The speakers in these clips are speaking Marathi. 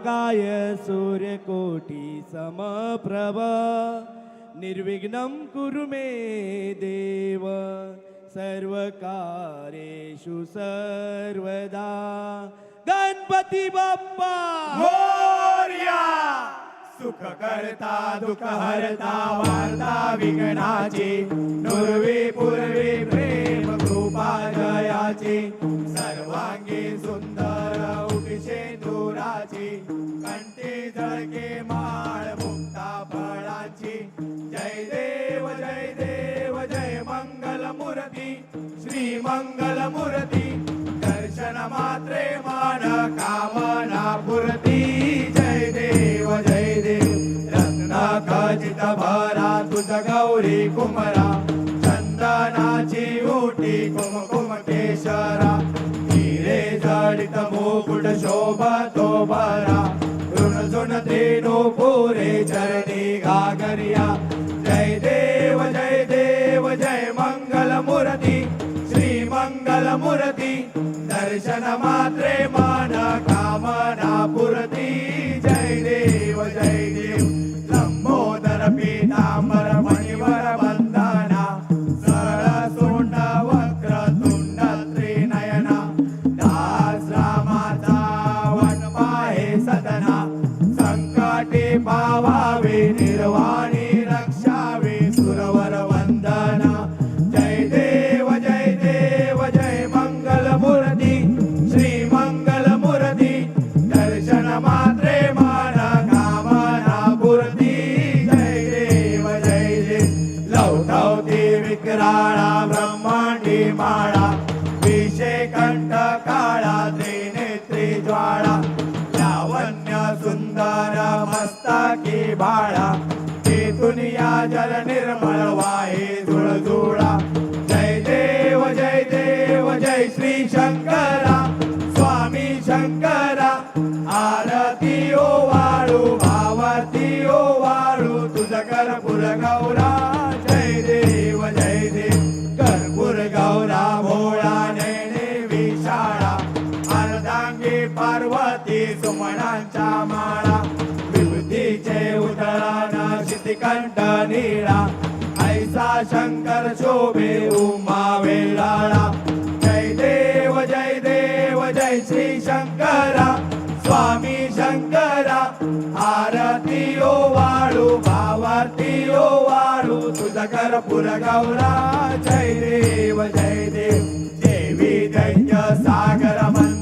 काय सूर्यकोटी समप्रभ। निर्विघ्नं कुरु मे देव। सर्वकारेषु सर्वदा। गणपती बाप्पा! मोर्या सुख करता दुख हरता वार्ता विघ्नाचे। नुर्वी पूर्वी प्रेम कृपा जयाची सर्वांगे सुंदर मयुराची कंठी जळके माळ मुक्ता फळाची. जय देव जय देव जय मंगल मूर्ती श्री मंगल मूर्ती दर्शन मात्रे मान कामना पुरती. जय देव जय देव. रत्न खचित भरा तुझ गौरी कुमरा. चंदनाची ओटी कुमकुम केशरा. हिरे जडित मुकुट शोभा दर्शन मात्रे वाहे जय देव जय देव जय श्री शंकरा। स्वामी शंकरा आरती ओ वाळू भावती ओ वाळू तुझ कर्पूर गौरा। जय देव जय देव कर्पूर गौरा भोळा नैने विशाळा। अर्धांगी पार्वती सुमणांच्या माळा। विभूतीचे उतळाना शितिकंठ निळा। सा शंकर शोभे उमा वेलाळा। जय देव जय देव जय श्री शंकरा। स्वामी शंकरा आरती ओ वाळू भावारती ओ वाळू तुझ कर्पूर गौरा। जय देव जय देव देवी दैत्य सागर मंथन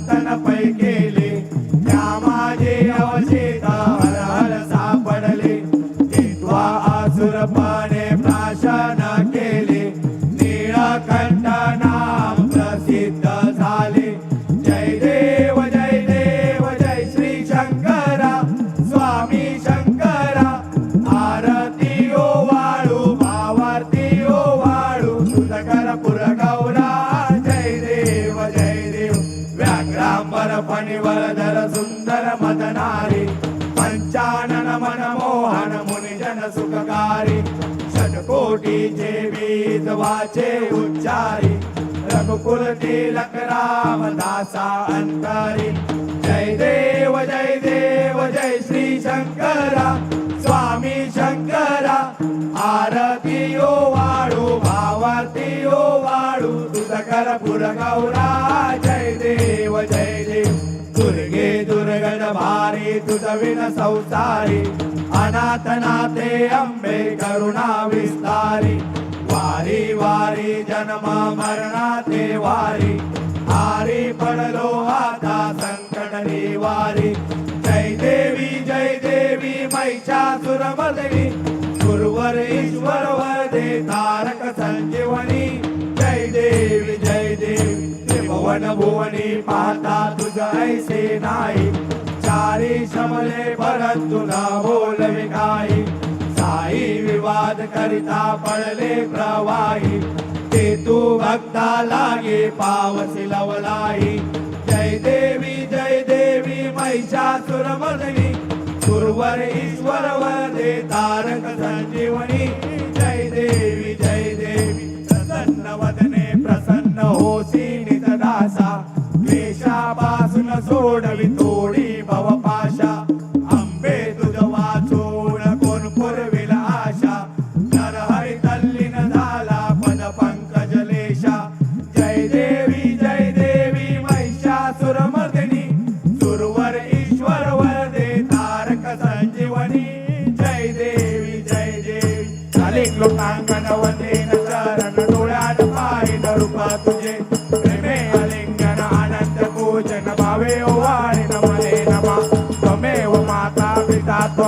मुनिजन सुखकारी षटकोटीचे वेद वाचे उच्चारी रघुकुल तिलक राम दासा अंतरी। जय देव जय देव जय श्री शंकरा स्वामी शंकरा आरती ओ वाळू भावारती ओ वाळू तुझ पुर गौरा जय देव जय देव। ದುರ್ಗೆ ದುರ್ಗದ ಭಾರಿ ತುತವಿನ ಸೌತಾರಿ ಅನಾಥನಾಥೆ ಅಂಬೆ ಕರುಣಾ ವಿಸ್ತಾರಿ, ವಾರಿ ವಾರಿ ಜನಮ ಮರಣಾತೆ ವಾರಿ, ಹಾರಿ ಪಡಲೋ ಆತ ಸಂಕಟ ನಿವಾರಿ. ಜೈ ದೇವಿ ಜೈ ದೇವಿ ಮೈಷಾಸುರ ಮದವಿ, ಗುರುವರ ಈಶ್ವರ ವರದೆ ತಾರಕ ಸಂಜೀವನ तारक पाहता तुझ ऐसे नाही. चारी शमले परत तुला बोलवे काही साई विवाद करिता पडले प्रवाही. ते तू भक्ता लागे पावसी लवलाई. जय देवी जय देवी महिषासुरमर्दिनी सुरवर ईश्वर वरदे तारक संजीवनी. जय देवी जय देवी प्रसन्न वदने प्रसन्न होसी. सोडवी तोडी भवपाशा अंबे तुझ वाचून कोण आशा. नरहरी तल्लीन झाला पद पंकज लेशा. जय देवी जय देवी महिषासुरमर्दिनी सुरवर ईश्वर वरदे तारक संजीवनी. जय देवी जय देवी. चालिक लोकांगण वंदेन चरण डोळ्यात पाहिन रूपा तुझे.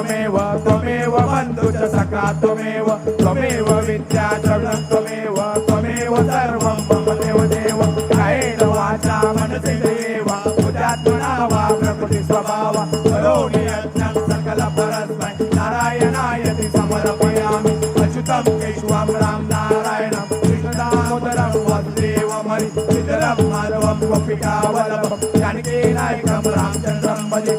त्वमेव त्वमेव बंधू च सखा त्वमेव त्वमेव विद्याचरणं त्वमेव त्वमेव सर्वं मम देव देव। कायेन वाचा मनसि देव उद्यात्मना वा प्रकृति स्वभाव। करोमि यज्ञं सकल परस्मै नारायणायति समर्पयामि। अच्युतं केशवं राम नारायणं कृष्णदामोदरं वसुदेवमरि पितरं माधवं गोपिकावल्लभं जानकीनायकं रामचन्द्रं भजे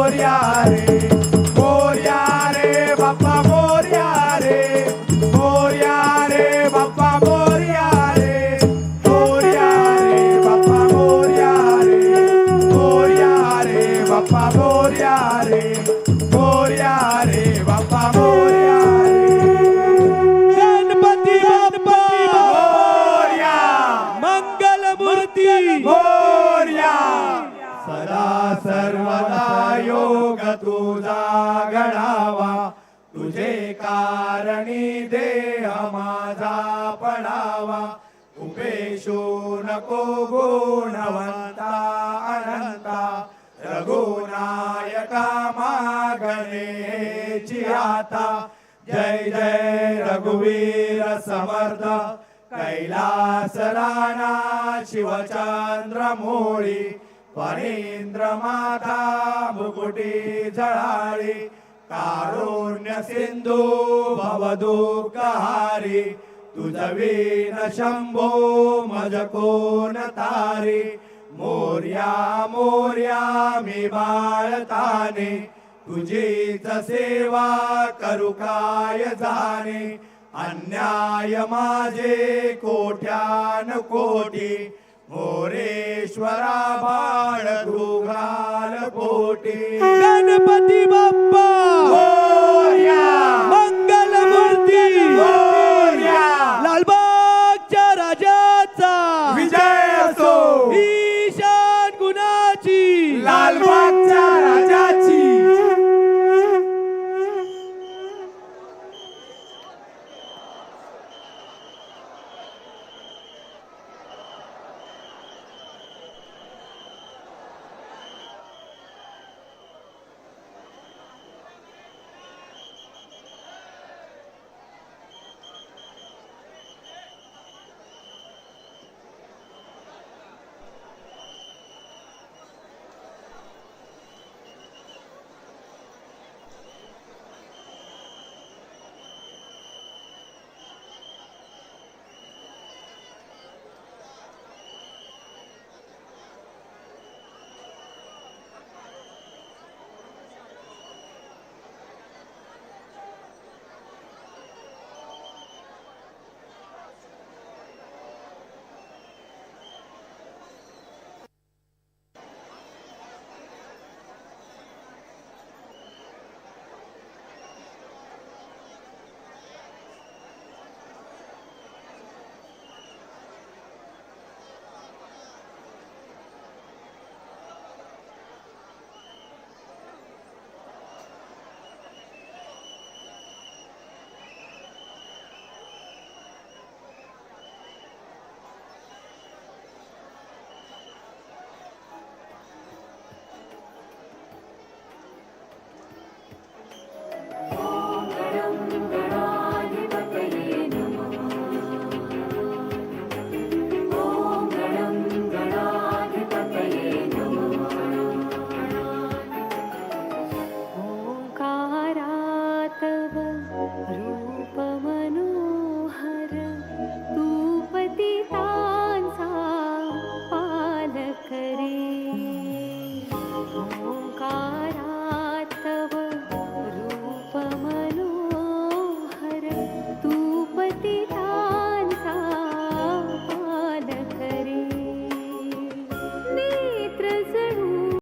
नको गुणवंता अनंता। रघुनायका मागणेची आता। जय जय रघुवीर समर्थ। कैलास राणा शिवचंद्र मोळी। फणींद्र माता मुकुटी जळाळी कारुण्य सिंधू भवदुःखहारी। तुझवीन शंभो मज कोण तारी? मोर्या मोर्या मी बाळताने. तुझीच सेवा करू काय जाणे? अन्याय माझे कोठ्यान कोटी? मोरेश्वरा बाळ घाल कोटी गणपती बाप्पा!